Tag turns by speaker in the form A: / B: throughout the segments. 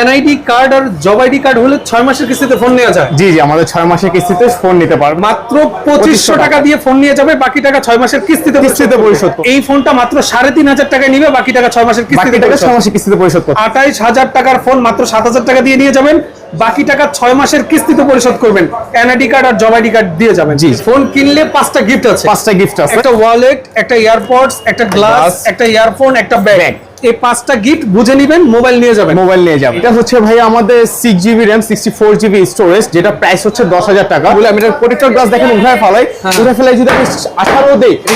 A: NID card আর job ID card হলে ছয় মাসের কিস্তিতে ফোন নেওয়া যায়?
B: জি জি আমাদের ছয় মাসের কিস্তিতে ফোন নিতে পারবেন
A: মাত্র পঁচিশশো টাকা দিয়ে ফোন নিয়ে যাবে বাকি টাকা ছয় মাসের কিস্তিতে
B: কিস্তিতে পরিশোধ
A: এই ফোনটা মাত্র সাড়ে তিন হাজার টাকায় নিবে বাকি টাকা ছয় মাসের কিস্তিতে
B: টাকা ছয় মাসের কিস্তিতে পরিশোধ করতে
A: আঠাইশ হাজার টাকার ফোন মাত্র সাত হাজার টাকা দিয়ে নিয়ে যাবেন বাকি টাকা ছয় মাসের কিস্তিতে পরিশোধ করবেন। এনআইডি কার্ড আর জব আইডি কার্ড দিয়ে যাবেন।
B: জি।
A: ফোন কিনলে পাঁচটা গিফট আছে।
B: পাঁচটা গিফট আছে।
A: একটা ওয়ালেট একটা ইয়ারপডস একটা গ্লাস একটা ইয়ারফোন একটা ব্যাগ এই পাঁচটা গিফট বুঝে নিবেন মোবাইল নিয়ে যাবেন।
B: মোবাইল নিয়ে যাবে এটা হচ্ছে ভাই আমাদের six G B RAM sixty four G B storage যেটা প্রাইস হচ্ছে দশ হাজার টাকা। বলে আমি এটার প্রোটেক্টর গ্লাস দেখেন উঠায় ফেলাই। উঠায় ফেলাই যদি আমি আঠারো দেই
A: কি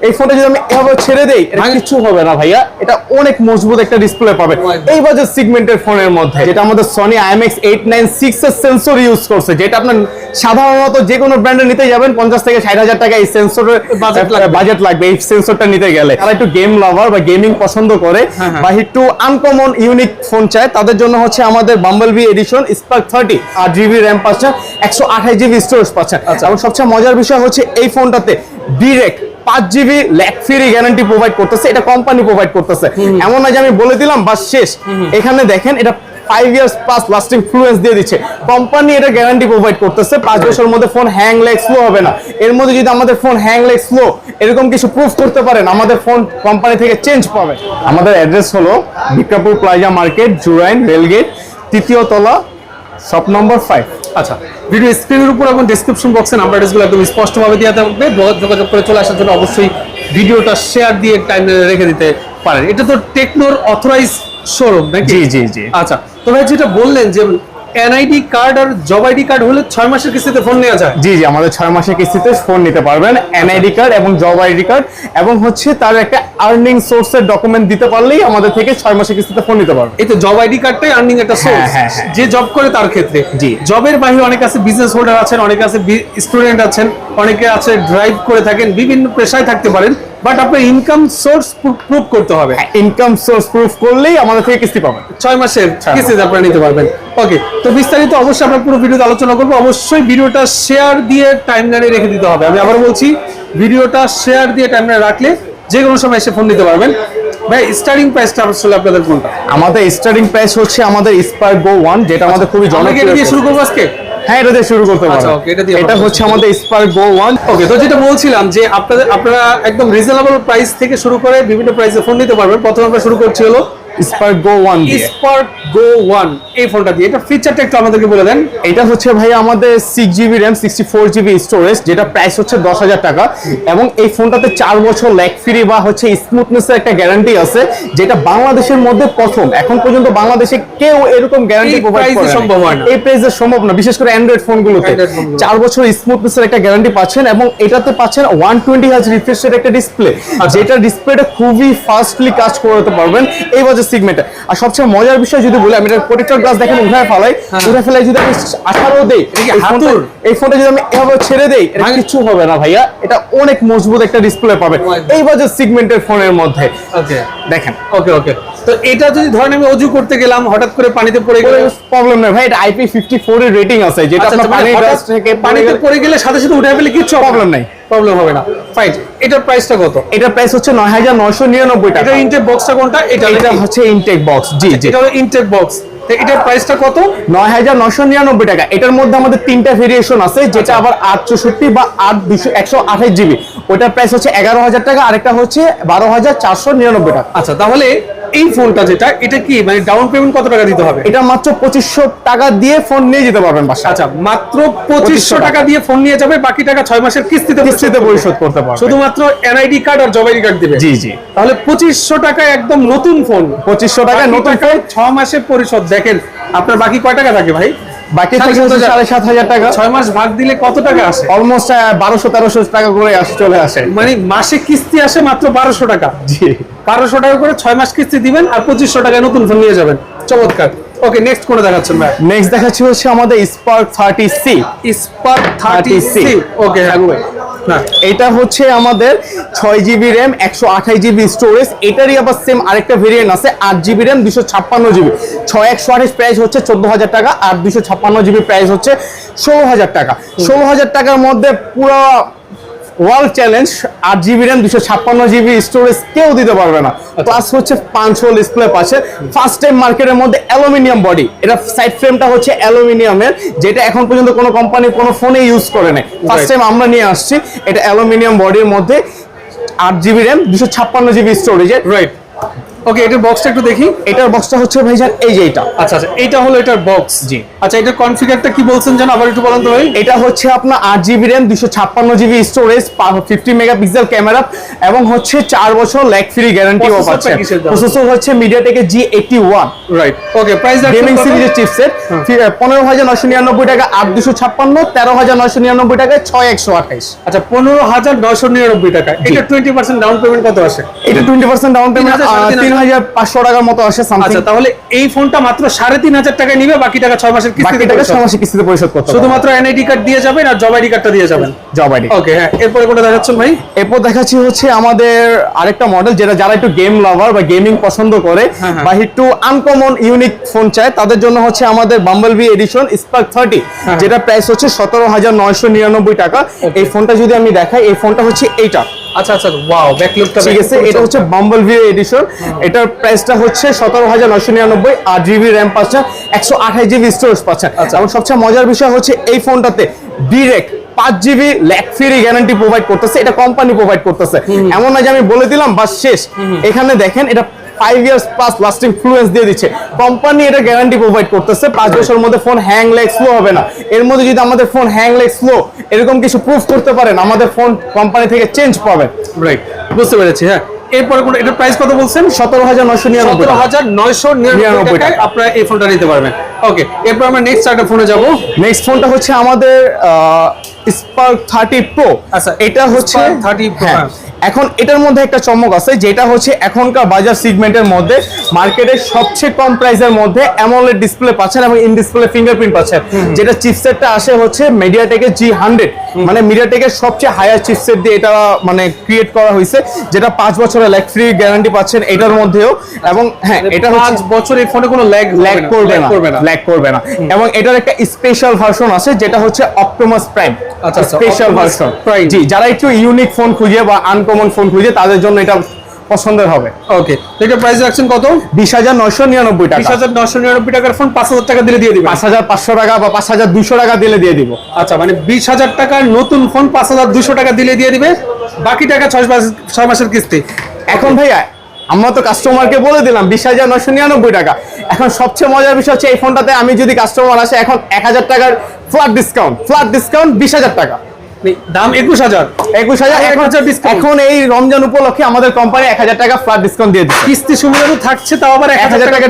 B: এই ফোনটা- যদি আমি এভাবে ছেড়ে দেই এটা কিছু হবে না ভাইয়া। এটা অনেক মজবুত একটা ডিসপ্লে পাবে. এই বাজেট সিগমেন্টের ফোনের মধ্যে যেটা আমাদের Sony I M X eight nine six এর সেন্সর ইউজ করছে যেটা আপনার সাধারণত যে কোনো ব্র্যান্ডে নিতে যাবেন পঞ্চাশ থেকে ষাট হাজার টাকা এই সেন্সরের বাজেট লাগবে। এই সেন্সরটা নিতে গেলে। তারা একটু গেম লাভার বা গেমিং পছন্দ করে। বা একটু আনকমন ইউনিক ফোন চায় তাদের জন্য হচ্ছে আমাদের bumble bee edition spark thirty আট জিবি র্যাম পাচ্ছেন একশো আঠাশ জিবি স্টোরেজ পাচ্ছেন। এবং সবচেয়ে মজার বিষয় হচ্ছে এই ফোনটাতে ডিরেক্ট পাঁচ G B lag free guarantee provide করতেছে। এটা কোম্পানি প্রোভাইড করতেছে। এমন না যে আমি বলে দিলাম বা শেষ। এখানে দেখেন এটা five years plus lasting fluency দিয়ে দিচ্ছে। কোম্পানি এটা গ্যারান্টি প্রোভাইড করতেছে পাঁচ বছরের মধ্যে ফোন হ্যাং লেগ স্লো হবে না। এর মধ্যে যদি আমাদের ফোন হ্যাং লেগ স্লো এরকম কিছু প্রুফ করতে পারেন আমাদের ফোন কোম্পানি থেকে চেঞ্জ পাবে। আমাদের অ্যাড্রেস হলো Bikrampur plaza market Jurain rail gate তৃতীয় তলা শপ নম্বর ফাইভ
A: আচ্ছা ভিডিও স্ক্রিনের উপর এবং ডিসক্রিপশন বক্সে নাম্বার অ্যাড্রেসগুলো একদম স্পষ্টভাবে দেওয়া থাকবে। যোগাযোগ করে চলে আসার জন্য অবশ্যই ভিডিওটা শেয়ার দিয়ে টাইম রেখে দিতে পারেন। এটা তো টেকনোর অথরাইজ শোরুম নাকি?
B: জি, জি, জি।
A: আচ্ছা তো ভাই যেটা বললেন যে এনআইডি কার্ড আর জব আইডি কার্ড হলে ছয় মাসের কিস্তিতে ফোন নেওয়া যায়।
B: জি জি আমাদের ছয় মাসের কিস্তিতে ফোন নিতে পারবেন এনআইডি কার্ড এবং জব আইডি কার্ড এবং হচ্ছে তার একটা আর্নিং সোর্সের ডকুমেন্ট দিতে পারলেই আমাদের থেকে ছয় মাসের কিস্তিতে ফোন নিতে পারবেন
A: এই তো জব আইডি কার্ডটাই আর্নিং একটা সোর্স
B: হ্যাঁ, হ্যাঁ।
A: যে জব করে তার ক্ষেত্রে।
B: জি।
A: জবের বাইরে অনেকে আছে বিজনেস হোল্ডার আছেন অনেকে আছে স্টুডেন্ট আছেন অনেকে আছে ড্রাইভ করে থাকেন বিভিন্ন পেশায় থাকতে পারেন। বাট আপনার ইনকাম সোর্স প্রুভ করতে হবে।
B: ইনকাম সোর্স প্রুফ করলেই আমাদের থেকে কিস্তি পাবেন।
A: ছয় মাসের
B: ছয়
A: কিস্তিতে আপনারা নিতে পারবেন। ওকে তো বিস্তারিত অবশ্যই আমরা পুরো ভিডিওতে আলোচনা করব। অবশ্যই ভিডিওটা শেয়ার দিয়ে টাইম লাইনে রেখে দিতে হবে। আমি আবার বলছি ভিডিওটা শেয়ার দিয়ে টাইম লাইনে রাখলে যে কোনো সময় এসে ফোন নিতে পারবেন। ভাই স্টার্টিং প্রাইসটা আসলে আপনাদের কোনটা?
B: আমাদের স্টার্টিং প্রাইস হচ্ছে আমাদের স্পার্ক গো ওয়ান যেটা আমাদের খুবই
A: আমরা
B: জনপ্রিয়
A: দিয়ে শুরু করব আজকে?
B: হ্যাঁ এটা দিয়ে শুরু করতে
A: আচ্ছা,
B: পারবেন
A: okay, এটা দিয়ে
B: এটা হচ্ছে আমাদের স্পার্ক গো ওয়ান
A: ওকে তো যেটা বলছিলাম যে আপনাদের আপনারা একদম রিজনেবল প্রাইস থেকে শুরু করে বিভিন্ন প্রাইসে ফোন নিতে পারবেন। প্রথমে আমরা শুরু করছি হলো
B: spark go one
A: spark go one এই ফোনটা দিয়ে। এটা ফিচারটা একটু আমাদেরকে বলে দেন।
B: এটা হচ্ছে ভাই আমাদের six G B RAM sixty four G B storage যেটা প্রাইস হচ্ছে দশ হাজার টাকা। এবং এই ফোনটাতে চার বছর ল্যাক ফ্রি বা হচ্ছে স্মুথনেসের একটা গ্যারান্টি আছে যেটা বাংলাদেশের মধ্যে প্রথম। এখন পর্যন্ত বাংলাদেশে কেউ এরকম গ্যারান্টি প্রোভাইড করে
A: সম্ভব হয় না।
B: এই প্রাইসে সম্ভব না বিশেষ করে অ্যান্ড্রয়েড ফোনগুলোতে চার বছর স্মুথনেসের একটা গ্যারান্টি পাচ্ছেন এবং এটাতে পাচ্ছেন ওয়ান টোয়েন্টি হাজ রিফ্রেশের একটা ডিসপ্লে
A: আচ্ছা।
B: যেটা ডিসপ্লেটা খুবই ফাস্টলি কাজ করতে পারবেন। এই বাজেট সিগমেন্টে আর সবচেয়ে মজার বিষয় যদি বলি আমি এটা প্রোটেক্টর গ্লাস দেখেন উঠায় ফেলাই। উঠায় ফেলাই যদি আমি আঠারো দেই এই ফোনটা- যদি আমি এভাবে ছেড়ে দেই এটা? কিছু হবে না ভাইয়া। এটা অনেক মজবুত একটা ডিসপ্লে পাবে. এই বাজেট সিগমেন্টের ফোনের মধ্যে।
A: ওকে
B: দেখেন।
A: ওকে ওকে তো এটা যদি ধরেন আমি অজু করতে গেলাম হঠাৎ করে পানিতে পড়ে গেলে
B: প্রবলেম নেই ভাই এটা আইপি ফিফটি ফোর এর রেটিং আছে যেটা
A: আচ্ছা,
B: আপনার
A: মানে পানিতে পড়ে গেলে সাথে সাথে উঠে ফেলে কিচ্ছু
B: প্রবলেম নাই।
A: প্রবলেম হবে না। এটার প্রাইসটা কত?
B: এটার প্রাইস হচ্ছে নয় হাজার নয়শো নিরানব্বই টাকা।
A: এটা ইনটেক বক্সটা কোনটা? এটা
B: এটা হচ্ছে ইনটেক বক্স জি জি।
A: এটা হলো ইনটেক বক্স এটার প্রাইসটা কত?
B: নয় হাজার নয়শো নিরানব্বই টাকা। এটার মধ্যে আমাদের তিনটা ভেরিয়েশন আছে
A: আচ্ছা।
B: যেটা আবার আট চৌষট্টি বা আট দুশো একশো আঠাশ জিবি। ওটার প্রাইস হচ্ছে এগারো হাজার টাকা আরেকটা হচ্ছে বারো হাজার চারশো নিরানব্বই টাকা।
A: আচ্ছা তাহলে এই ফোনটা যেটা এটা কি? মানে ডাউন পেমেন্ট কত টাকা দিতে হবে?
B: এটা মাত্র পঁচিশশো টাকা দিয়ে ফোন নিয়ে যেতে পারবেন বাসা
A: আচ্ছা মাত্র পঁচিশশো টাকা দিয়ে ফোন নিয়ে যাবে বাকি টাকা ছয় মাসের কিস্তিতে
B: কিস্তিতে পরিশোধ করতে পারবেন
A: শুধুমাত্র এনআইডি কার্ড আর জব আইডি কার্ড দিবে।
B: জি জি।
A: তাহলে পঁচিশশো টাকা একদম নতুন ফোন
B: পঁচিশশো টাকা নতুন
A: ফোন ছ মাসে পরিশোধ। দেখেন আপনার বাকি কয় টাকা থাকে ভাই?
B: বাকি থাকে হচ্ছে সাড়ে সাত হাজার টাকা।
A: ছয় মাস ভাগ দিলে কত টাকা আসে?
B: অলমোস্ট বারোশো তেরোশো টাকা করে আসে চলে আসে।
A: মানে মাসে কিস্তি আসে মাত্র বারোশো টাকা।
B: জি।
A: বারোশো টাকা করে ছয় মাস কিস্তি দিবেন আর পঁচিশশো টাকায় নতুন ফোন নিয়ে যাবেন। চমৎকার। ওকে নেক্সট কোনটা দেখাচ্ছেন ভাই?
B: নেক্সট দেখাচ্ছি হচ্ছে আমাদের spark thirty C
A: spark thirty C okay হ্যাঁ হ্যাঁ
B: এটা হচ্ছে আমাদের ছয় জিবি র্যাম একশো আঠাশ জিবি স্টোরেজ এটারই আবার সেম আরেকটা ভেরিয়েন্ট আছে, আট জিবি র্যাম দুশো ছাপ্পান্ন জিবি ছয় একশো আঠাশ প্রাইস হচ্ছে চোদ্দ হাজার টাকা, আর দুশো ছাপ্পান্ন জিবি প্রাইস হচ্ছে ষোলো হাজার টাকা। ষোলো হাজার টাকার মধ্যে পুরো ওয়ার্ল্ড চ্যালেঞ্জ আট জিবি র্যাম দুশো ছাপ্পান্ন জিবি স্টোরেজ কেউ দিতে পারবে না। প্লাস হচ্ছে পাঁচ হোল ডিসপ্লে পাশে ফার্স্ট টাইম মার্কেটের মধ্যে অ্যালুমিনিয়াম বডি এটা সাইড ফ্রেমটা হচ্ছে অ্যালুমিনিয়ামের যেটা এখন পর্যন্ত কোনো কোম্পানি কোনো ফোনে ইউজ করে নেয় ফার্স্ট টাইম আমরা নিয়ে আসছি এটা অ্যালুমিনিয়াম বডির মধ্যে আট জিবি র্যাম দুশো ছাপ্পান্ন জিবি স্টোরেজের
A: রাইট ওকে এটার বক্সটা একটু দেখি।
B: এটার বক্সটা হচ্ছে ভাইজান এই যে এটা
A: আচ্ছা আচ্ছা এটা হলো এটার বক্স
B: জি।
A: আচ্ছা এটার কনফিগারটা কি বলছেন জানো আবার একটু বলেন তো ভাই।
B: এটা হচ্ছে আপনার আট জিবি র্যাম দুশো ছাপ্পান্ন G B storage fifty megapixel camera এবং হচ্ছে চার বছর ল্যাগ ফ্রি গ্যারান্টিও
A: দেওয়া?
B: প্রসেসর হচ্ছে মিডিয়াটেকের G eighty one
A: right okay price
B: gaming সিরিজের চিপসেট পনেরো হাজার নয়শো নিরানব্বই টাকা আট দুশো ছাপ্পান্ন তেরো হাজার নয়শো নিরানব্বই টাকায় ছয় একশো আঠাইশ।
A: আচ্ছা পনেরো হাজার নয়শো নিরানব্বই টাকা। এটা টোয়েন্টি পার্সেন্ট ডাউন পেমেন্ট কত আছে
B: এটা টোয়েন্টি পার্সেন্ট ডাউন পেমেন্ট
A: 3,000, সাড়ে তিন
B: তিন হাজার পাঁচশো টাকার মতো আসে
A: আচ্ছা তাহলে এই ফোনটা মাত্র সাড়ে তিন হাজার টাকায় নিবে বাকি টাকা ছয় মাসের কিস্তি
B: টাকা ছয় মাসে কিস্তিতে পরিশোধ করতে শুধুমাত্র
A: শুধুমাত্র এনআইডি কার্ড দিয়ে যাবেন আর জব আইডি কার্ডটা দিয়ে যাবেন।
B: জব আইডি
A: ওকে হ্যাঁ এরপরে কোনটা দেখাচ্ছেন ভাই?
B: এরপর দেখাচ্ছি হচ্ছে আমাদের আরেকটা মডেল যেটা যারা একটু গেম লাভার বা গেমিং পছন্দ করে
A: হ্যাঁ, হ্যাঁ।
B: বা একটু আনকমন ইউনিক ফোন চায় তাদের জন্য হচ্ছে আমাদের bumble bee edition spark thirty. যেটা প্রাইস হচ্ছে সতেরো হাজার নয়শো নিরানব্বই টাকা। এই ফোনটা যদি আমি দেখাই এই ফোনটা হচ্ছে এইটা।
A: আচ্ছা আচ্ছা ওয়াও ব্যাকলুকটা
B: ঠিক আছে এটা হচ্ছে বাম্বল ভিউ এডিশন এটার প্রাইসটা হচ্ছে সতেরো হাজার নিরানব্বই আট জিবি র্যাম পাচ্ছেন একশো আঠাশ জিবি স্টোরেজ পাচ্ছেন।
A: আচ্ছা।
B: এবং সবচেয়ে মজার বিষয় হচ্ছে এই ফোনটাতে ডিরেক্ট পাঁচ G B lag free guarantee provide করতেছে এটা কোম্পানি প্রোভাইড করতেছে। এমন না যে আমি বলে দিলাম বা শেষ। এখানে দেখেন এটা five years plus lasting fluency দিয়ে দিচ্ছে। কোম্পানি এটা গ্যারান্টি প্রোভাইড করতেছে পাঁচ বছরের মধ্যে ফোন হ্যাং লেগ স্লো হবে না। এর মধ্যে যদি আমাদের ফোন হ্যাং লেগ স্লো এরকম কিছু প্রুফ করতে পারেন আমাদের ফোন কোম্পানি থেকে চেঞ্জ পাবেন।
A: রাইট বুঝতে পেরেছি হ্যাঁ। এরপরে কোন এটার প্রাইস কত বলছেন?
B: সতেরো হাজার নয়শো নিরানব্বই
A: হাজার নয়শো নিরানব্বই টাকায় আপনারা এই ফোনটা নিতে পারবেন। ওকে এরপর আমরা নেক্সট একটা ফোনে যাব।
B: নেক্সট ফোনটা হচ্ছে আমাদের স্পার্ক থার্টি প্রো
A: আচ্ছা,
B: এটা হচ্ছে
A: Spark 30 Pro।
B: এখন এটার মধ্যে একটা চমক আছে যেটা হচ্ছে এখনকার বাজার সিগমেন্টের মধ্যে মার্কেটের সবচেয়ে কম প্রাইসের মধ্যে অ্যামোলেড ডিসপ্লে পাচ্ছেন এবং ইন ডিসপ্লে ফিঙ্গারপ্রিন্ট পাচ্ছেন যেটা চিপসেটটা আসে হচ্ছে মিডিয়াটেকের জি হান্ড্রেড মানে মিডিয়াটেকের সবচেয়ে হায়ার চিপসেট দিয়ে এটা মানে ক্রিয়েট করা হয়েছে যেটা পাঁচ বছরের ল্যাগ ফ্রি গ্যারান্টি পাচ্ছেন এটার মধ্যেও। এবং হ্যাঁ এটা
A: পাঁচ বছর এই ফোনে কোনো ল্যাগ
B: ল্যাগ করবে না।
A: করবে না।
B: ল্যাগ করবে না। এবং এটার একটা স্পেশাল ভার্সন আছে যেটা হচ্ছে Optimus prime special version
A: prime
B: জি যারা একটু ইউনিক ফোন খুঁজে বা আনকমন ফোন খুঁজে তাদের জন্য এটা পছন্দের হবে।
A: ওকে এটা প্রাইস রাখছেন কত?
B: বিশ হাজার নয়শো নিরানব্বই
A: বিশ
B: টাকা
A: হাজার নশো নিরানব্বই টাকার ফোন পাঁচ হাজার টাকা দিলে দিয়ে দিবেন।
B: পাঁচ হাজার পাঁচশো টাকা বা পাঁচ হাজার দুশো টাকা দিলে দিয়ে দিব।
A: আচ্ছা মানে বিশ হাজার টাকার নতুন ফোন পাঁচ হাজার দুশো টাকা দিলে দিয়ে দিবে। বাকি টাকা ছয় মাস ছয় মাসের কিস্তি।
B: এখন ভাইয়া আমরা তো কাস্টমারকে বলে দিলাম বিশ হাজার নয়শো নিরানব্বই টাকা। এখন সবচেয়ে মজার বিষয় হচ্ছে এই ফোনটাতে আমি যদি কাস্টমার আসে এখন এক হাজার টাকার ফ্ল্যাট ডিসকাউন্ট ফ্ল্যাট ডিসকাউন্ট বিশ হাজার টাকা।
A: দাম একুশ হাজার।
B: একুশ হাজার
A: এক হাজার
B: এখন এই রমজান উপলক্ষে আমাদের কোম্পানি এক হাজার টাকা ফ্ল্যাট ডিসকাউন্ট দিয়ে দিচ্ছে।
A: কিস্তি সুবিধা তো থাকছে তাও আবার এক হাজার টাকা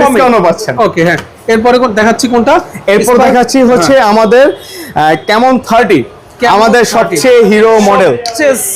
B: পাচ্ছেন।
A: ওকে হ্যাঁ। এরপরে দেখাচ্ছি কোনটা?
B: এরপর দেখাচ্ছি হচ্ছে
A: হ্যাঁ।
B: আমাদের কেমন থার্টি আমাদের সবচেয়ে হিরো মডেল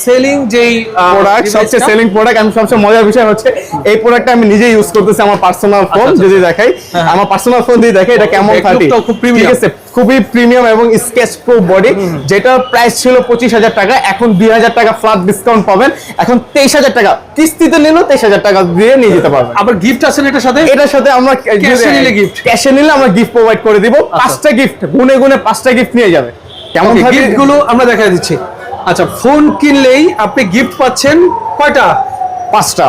A: সেলিং যেই
B: প্রোডাক্ট সবচেয়ে সেলিং প্রোডাক্ট আমি সবচেয়ে মজার বিষয় হচ্ছে এই প্রোডাক্টটা আমি নিজে ইউজ করতেছি আমার পার্সোনাল ফোন
A: আচ্ছা,
B: যদি দেখাই।
A: হ্যাঁ।
B: আমার পার্সোনাল ফোন দিয়ে দেখাই এটা কেমন থার্টি
A: খুব।
B: ঠিক আছে খুবই প্রিমিয়াম এবং স্কেচ প্রো বডি যেটা প্রাইস ছিল পঁচিশ হাজার টাকা এখন দুই হাজার টাকা ফ্ল্যাট ডিসকাউন্ট পাবেন। এখন তেইশ হাজার টাকা কিস্তিতে নিলেও তেইশ হাজার টাকা দিয়ে নিয়ে যেতে পারবেন।
A: আবার গিফট আছে এটার সাথে?
B: এটার সাথে আমরা
A: এ নিলে gift।
B: ক্যাশে নিলে আমরা গিফট প্রোভাইড করে দিব। পাঁচটা গিফট গুনে গুনে পাঁচটা গিফট নিয়ে যাবে। কেমন
A: গিফটগুলো আমরা দেখা দিচ্ছি। আচ্ছা ফোন কিনলেই আপনি গিফট পাচ্ছেন কয়টা?
B: পাঁচটা।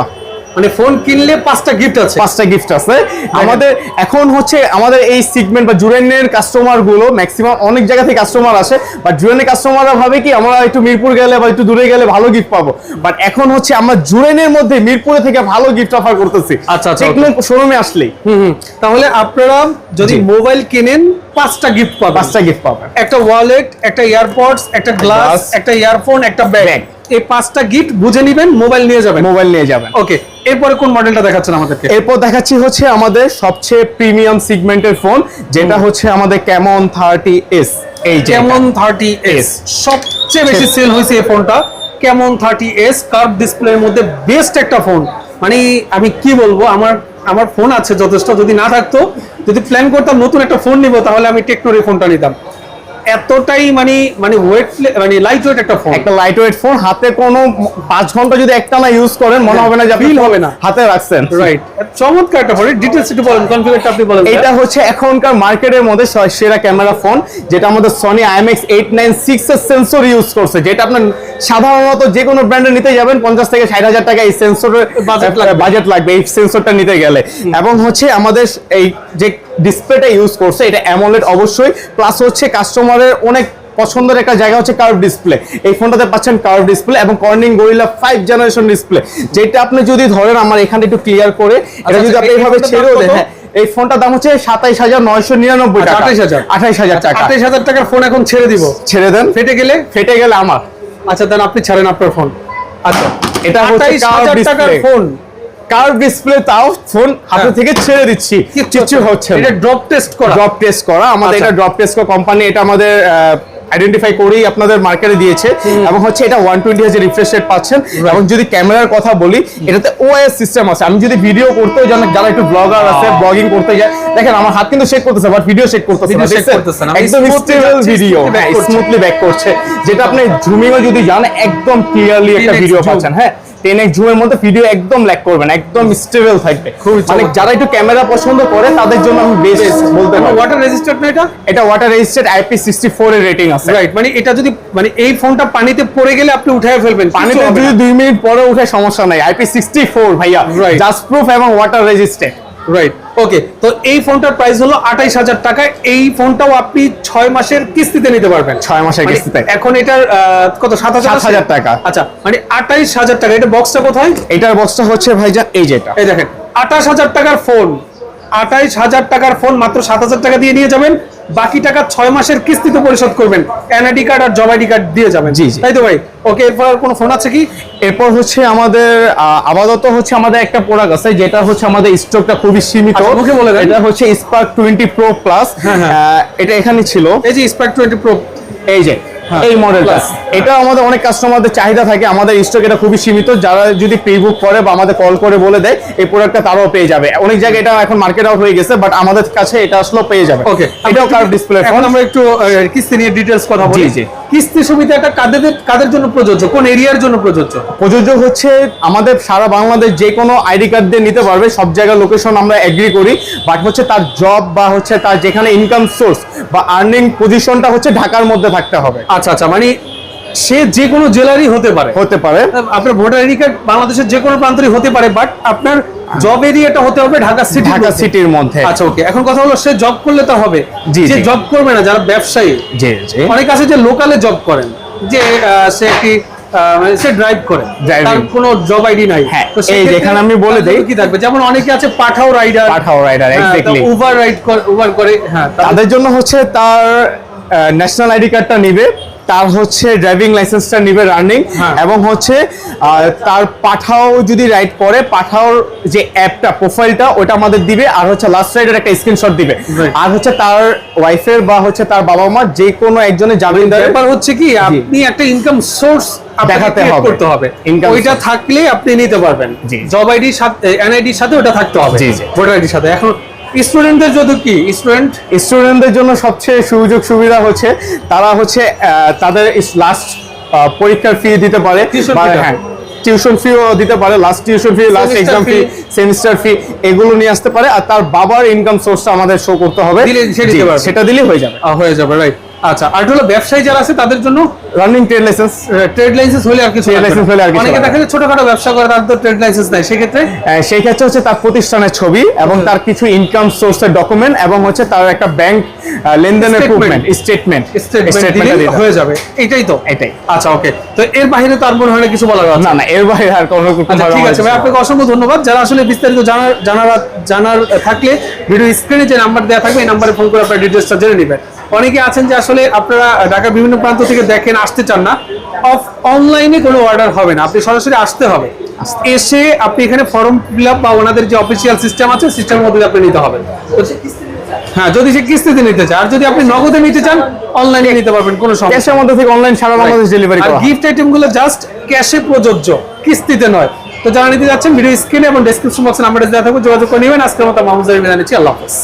A: মানে ফোন কিনলে পাঁচটা গিফট আছে।
B: পাঁচটা গিফট আছে। আমাদের এখন হচ্ছে আমাদের এই সিগমেন্ট বা জুরেনের কাস্টমারগুলো ম্যাক্সিমাম অনেক জায়গা থেকে কাস্টমার আসে বাট জুরেনের কাস্টমাররা ভাবে কি আমরা একটু মিরপুর গেলে বা একটু দূরে গেলে ভালো গিফট পাবো। বাট এখন হচ্ছে আমরা জুরেনের মধ্যে মিরপুরে থেকে ভালো গিফট অফার করতেছি।
A: আচ্ছা, আচ্ছা,
B: টেকনো শোরুমে আসলেই।
A: হুম। তাহলে আপনারা যদি মোবাইল কিনেন পাঁচটা গিফট পাবেন।
B: পাঁচটা গিফট পাবেন।
A: একটা ওয়ালেট একটা এয়ারপডস একটা গ্লাস একটা ইয়ারফোন একটা ব্যাগ এই পাঁচটা গিফট বুঝে নেবেন মোবাইল নিয়ে যাবেন।
B: মোবাইল নিয়ে যাবেন।
A: ওকে এরপরে কোন মডেলটা দেখাচ্ছেন আমাদেরকে?
B: এরপর দেখাচ্ছি হচ্ছে আমাদের সবচেয়ে প্রিমিয়াম সিগমেন্টের ফোন যেটা হচ্ছে আমাদের ক্যামন থার্টি এস এই যে
A: কেমন থার্টি এস সবচেয়ে বেশি সেল হয়েছে এই ফোনটা কেমন থার্টি এস কার্ভ ডিসপ্লের মধ্যে বেস্ট একটা ফোন মানে আমি কি বলব আমার আমার ফোন আছে যথেষ্ট যদি না থাকতো যদি প্ল্যান করতাম নতুন একটা ফোন নিব তাহলে আমি টেকনোর এই ফোনটা নিতাম। এতটাই মানে মানে ওয়েট মানে লাইট ওয়েট একটা ফোন
B: একটা লাইট ওয়েট ফোন হাতে কোনো পাঁচ ঘণ্টা যদি একটানা ইউজ করেন মনে হবে না যে
A: Feel হবে না।
B: হাতে রাখছেন।
A: রাইট চমৎকার একটা ফোন ডিটেলস একটু বলেন কনফিগারটা আপনি বলেন
B: এটা হচ্ছে এখনকার মার্কেটের মধ্যে সেরা ক্যামেরা ফোন যেটা আমাদের Sony IMX eight nine six এর সেন্সর ইউজ করছে যেটা আপনার সাধারণত যে কোনো ব্র্যান্ডে নিতে যাবেন পঞ্চাশ থেকে ষাট হাজার টাকা এই সেন্সরের বাজেট লাগবে। এই সেন্সরটা নিতে গেলে। এবং হচ্ছে আমাদের এই যে ডিসপ্লেটা ইউজ করছে এটা অ্যামোলেড অবশ্যই প্লাস হচ্ছে কাস্টমারের অনেক পছন্দের একটা জায়গা হচ্ছে কার্ভ ডিসপ্লে এই ফোনটাতে পাচ্ছেন কার্ভ ডিসপ্লে এবং Corning Gorilla five generation display যেটা আপনি যদি ধরেন আমার এখানে একটু ক্লিয়ার করে এটা যদি
A: আচ্ছা,
B: আপনি এইভাবে ছেড়েও দেন হ্যাঁ, এই ফোনটার দাম হচ্ছে সাতাইশ হাজার নয়শো নিরানব্বই
A: আচ্ছা,
B: টাকা।
A: 28,000
B: আঠাইশ হাজার টাকা।
A: আঠাইশ হাজার টাকার ফোন এখন ছেড়ে দিব।
B: ছেড়ে দেন।
A: ফেটে গেলে?
B: ফেটে গেলে আমার।
A: আচ্ছা দেন আপনি ছাড়েন আপনার ফোন আচ্ছা
B: এটা হচ্ছে
A: আঠাইশ হাজার টাকার
B: display।
A: ফোন
B: কার্ভ ডিসপ্লে তাও ফোন হাতে
A: হ্যাঁ।
B: থেকে ছেড়ে দিচ্ছি। কিছু হচ্ছে?
A: এটা ড্রপ টেস্ট করা।
B: ড্রপ টেস্ট করা। আমাদের
A: আচ্ছা।
B: এটা ড্রপ টেস্ট করা কোম্পানি এটা আমাদের আইডেন্টিফাই করেই আপনাদের মার্কেটে দিয়েছে। এবং হচ্ছে এটা ওয়ান টোয়েন্টি হাজার রিফ্রেশ রেট পাচ্ছেন। এবং যদি ক্যামেরার কথা বলি এটাতে ওএস সিস্টেম আছে। আমি যদি ভিডিও করতে যান যারা একটু ব্লগার আছে ব্লগিং করতে যায় দেখেন আমার হাত কিন্তু শেক করতেছে বাট ভিডিও শেক করতেছে না? একদম স্টেবল ভিডিও হ্যাঁ। স্মুথলি ব্যাক করছে। যেটা আপনি জুমিংও যদি যান একদম ক্লিয়ারলি একটা ভিডিও। পাচ্ছেন হ্যাঁ। টেন এক্স জুমের মধ্যে ভিডিও একদম ল্যাক একদম স্টেবল থাকবে। মানে যারা একটু ক্যামেরা পছন্দ করে তাদের জন্য আমি বেস্ট বলতে পারি
A: ওয়াটার রেজিস্টার্ড না এটা?
B: এটা water registered IP sixty four এর রেটিং আছে।
A: রাইট মানে এটা যদি মানে এই ফোনটা পানিতে পড়ে গেলে আপনি উঠায় ফেলবেন
B: পানিতে যদি দুই মিনিট পরে উঠে সমস্যা নাই। আইপি সিক্সটি ফোর ভাইয়া. জাস্ট প্রুফ এবং ওয়াটার রেজিস্টেড
A: রাইট ওকে তো এই ফোনটার প্রাইস হলো আঠাইশ হাজার টাকা। এই ফোনটাও আপনি ছয় মাসের কিস্তিতে নিতে পারবেন।
B: ছয় মাসের
A: মানে
B: কিস্তিতে।
A: এখন এটার কত সাত হাজার
B: 7,000 টাকা।
A: আচ্ছা মানে আঠাইশ হাজার টাকা। এটা বক্সটা কোথায়?
B: এটার বক্সটা হচ্ছে ভাইজান এই যেটা
A: এই দেখেন আঠাশ হাজার টাকার ফোন আঠাইশ হাজার টাকার ফোন মাত্র সাত হাজার টাকা দিয়ে নিয়ে যাবেন। বাকি টাকা ছয় মাসের কিস্তিতে পরিশোধ করবেন। এনআইডি কার্ড আর জব আইডি কার্ড দিয়ে যাবেন।
B: জি, জি।
A: তাই তো ভাই? ওকে এরপর আর কোনো ফোন আছে কি?
B: এরপর হচ্ছে আমাদের আপাতত হচ্ছে আমাদের একটা প্রোডাক্ট আছে যেটা হচ্ছে আমাদের স্টকটা খুবই সীমিত।
A: ওকে বলে দেন।
B: এটা হচ্ছে স্পার্ক টোয়েন্টি প্রো প্লাস
A: হ্যাঁ, হ্যাঁ।
B: এটা এখানে ছিল।
A: এই যে স্পার্ক টোয়েন্টি প্রো
B: এই যে এই মডেলটা এটা আমাদের অনেক কাস্টমারদের চাহিদা থাকে আমাদের স্টক এটা খুবই সীমিত যারা যদি প্রি বুক করে বা আমাদের কল করে বলে দেয় এই প্রোডাক্টটা তারাও পেয়ে যাবে। অনেক জায়গায় এটা এখন মার্কেট আউট হয়ে গেছে বাট আমাদের কাছে এটা আসলে পেয়ে যাবে।
A: ওকে
B: এটাও কার্ভ ডিসপ্লে
A: এখন আমরা একটু কিস্তি নিয়ে ডিটেলস কথা বলি।
B: জি।
A: কিস্তি সুবিধাটা কাদের কাদের জন্য প্রযোজ্য? কোন এরিয়ার জন্য প্রযোজ্য?
B: প্রযোজ্য হচ্ছে আমাদের সারা বাংলাদেশ যে কোনো আইডি কার্ড দিয়ে নিতে পারবে সব জায়গায় লোকেশন আমরা এগ্রি করি বাট হচ্ছে তার জব বা হচ্ছে তার যেখানে ইনকাম সোর্স বা আর্নিং পজিশনটা হচ্ছে ঢাকার মধ্যে থাকতে হবে।
A: আচ্ছা আচ্ছা মানে সে যে কোনো জেলারই হতে পারে।
B: হতে পারে।
A: আপনার ভোটার আইডি কার্ড বাংলাদেশের যে কোনো প্রান্তরই হতে পারে বাট আপনার জব এরিয়াটা হতে হবে ঢাকা সিটি
B: ঢাকা সিটির মধ্যে।
A: আচ্ছা ওকে এখন কথা হলো সে জব করলে তো হবে।
B: জি,
A: যে জব করবে না যারা ব্যবসায়ী।
B: জি জি।
A: অনেক আছে যে লোকালে জব করেন যে সে মানে সে ড্রাইভ করে। তার কোনো জব আইডি নাই।
B: হ্যাঁ,
A: তো
B: এই যেখানে আমি বলে দেই।
A: কি থাকবে? যেমন অনেকে আছে Pathao rider
B: Pathao rider, exactly।
A: Uber ride Uber করে হ্যাঁ তাদের
B: জন্য হচ্ছে তার ন্যাশনাল আইডি কার্ডটা নিবে তার হচ্ছে ড্রাইভিং লাইসেন্সটা নিবে রানিং
A: হ্যাঁ।
B: এবং হচ্ছে তার পাঠাও যদি রাইড করে পাঠাওর যে অ্যাপটা প্রোফাইলটা ওটা আমাদের দিবে আর হচ্ছে লাস্ট রাইডের একটা স্ক্রিনশট দিবে আর হচ্ছে তার ওয়াইফের বা হচ্ছে তার বাবা মা যে কোনো একজনের জামিনদারের
A: ব্যাপার হচ্ছে কি আপনি একটা ইনকাম সোর্স
B: দেখাতে হবে।
A: করতে হবে ওইটা। থাকলে আপনি নিতে পারবেন
B: জি।
A: জব আইডির সাথে এনআইডির সাথে ওটা থাকতে হবে
B: জি, জি।
A: ভোটার আইডির সাথে এখন স্টুডেন্টদের জন্য কি? স্টুডেন্ট?
B: স্টুডেন্টদের জন্য সবচেয়ে সুযোগ সুবিধা হচ্ছে তারা হচ্ছে তাদের লাস্ট পরীক্ষার ফি দিতে পারে? হ্যাঁ টিউশন ফিও দিতে পারে last tuition fee last exam fee semester fee এগুলো নিয়ে আসতে পারে। আর তার বাবার ইনকাম সোর্সটা আমাদের শো করতে হবে।
A: দিলে।
B: সেটা দিলেই হয়ে যাবে।
A: হয়ে যাবে রাইট আচ্ছা আর হলো ব্যবসায়ী যারা আছে তাদের জন্য
B: running trade licence
A: trade licence হলে আর কিছু
B: license হলে আর কিছু
A: অনেকে দেখা যায় ছোটখাটো ব্যবসা করে তাদের তো ট্রেড লাইসেন্স নাই। সেক্ষেত্রে?
B: সেই ক্ষেত্রে হচ্ছে তার প্রতিষ্ঠানের ছবি এবং তার কিছু ইনকাম সোর্সের ডকুমেন্ট এবং হচ্ছে তার একটা ব্যাংক লেনদেনের প্রুফমেন্ট স্টেটমেন্ট
A: স্টেটমেন্ট হয়ে যাবে। এটাই তো?
B: এটাই।
A: আচ্ছা ওকে তো এর বাইরে তো আর মনে হয় না কিছু আছে।
B: না না এর বাইরে আর কোনো
A: আচ্ছা ঠিক আছে। ভাই আপনাকে অসংখ্য ধন্যবাদ। যারা আসলে বিস্তারিত জানার জানার জানার থাকলে ভিডিও স্ক্রিনে যে নাম্বার দেওয়া থাকবে এই নাম্বারে ফোন করে আপনার ডিটেলসটা জেনে নেবেন। অনেকে আছেন যে আসলে আপনারা ঢাকার বিভিন্ন প্রান্ত থেকে দেখেন আসতে চান না। অফ অনলাইনে কোনো অর্ডার হবে না আপনি সরাসরি আসতে হবে। এসে আপনি এখানে ফর্ম ফিল আপ বা ওনাদের যে অফিসিয়াল সিস্টেম আছে সিস্টেমের মধ্যে আপনি নিতে হবে। হ্যাঁ যদি সে কিস্তিতে নিতে চান আর যদি আপনি নগদে নিতে চান অনলাইনে নিতে পারবেন কোনো সমস্যা
B: ক্যাশের মধ্যে থেকে অনলাইন সারা বাংলাদেশ ডেলিভারি
A: আর
B: করা
A: গিফট আইটেমগুলো জাস্ট ক্যাশে প্রযোজ্য কিস্তিতে নয়। তো যারা নিতে যাচ্ছেন ভিডিও স্ক্রিনে এবং ডেসক্রিপশন বক্সে নাম্বারে দেওয়া থাকবে যোগাযোগ করে নেবেন। আজকের মতো মাহমুদ নিচ্ছি আল্লাহ হাফেজ।